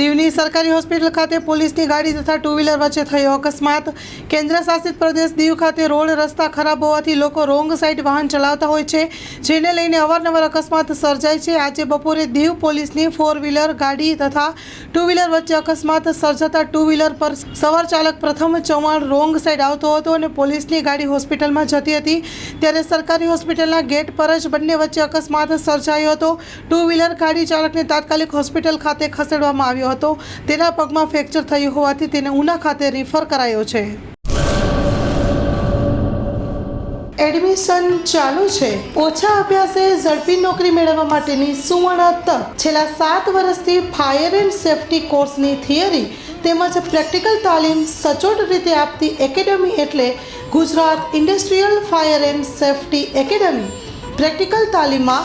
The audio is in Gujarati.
દીવની સરકારી હોસ્પિટલ ખાતે પોલીસની ગાડી તથા ટુ વ્હીલર વચ્ચે થયો અકસ્માત. કેન્દ્ર શાસિત પ્રદેશ દીવ ખાતે રોડ રસ્તા ખરાબ હોવાથી લોકો રોંગ સાઈડ વાહન ચલાવતા હોય છે, જેને લઈને અવારનવાર અકસ્માત સર્જાય છે. આજે બપોરે દીવ પોલીસની ફોર વ્હીલર ગાડી તથા ટુ વ્હીલર વચ્ચે અકસ્માત સર્જાતા ટુ વ્હીલર પર સવાર ચાલક પ્રથમ ચૌહાણ રોંગ સાઈડ આવતો હતો અને પોલીસની ગાડી હોસ્પિટલમાં જતી હતી. ત્યારે સરકારી હોસ્પિટલના ગેટ પર જ બંને વચ્ચે અકસ્માત સર્જાયો હતો. ટુ વ્હીલર ગાડી ચાલકને તાત્કાલિક હોસ્પિટલ ખાતે ખસેડવામાં આવ્યો હતો. તેના પગમાં ફ્રેક્ચર થયું હોવાથી તેને ઉના ખાતે રિફર કરાયો છે. એડમિશન ચાલુ છે. ઓછા અભ્યાસે ઝડપી નોકરી મેળવવા માટેની સુવર્ણ તક. છેલ્લા સાત વર્ષથી ફાયર એન્ડ સેફટી કોર્સની થિયરી તેમજ પ્રેક્ટિકલ તાલીમ સચોટ રીતે આપતી એકેડમી એટલે Gujarat industrial fire and safety academy. Practical તાલીમમાં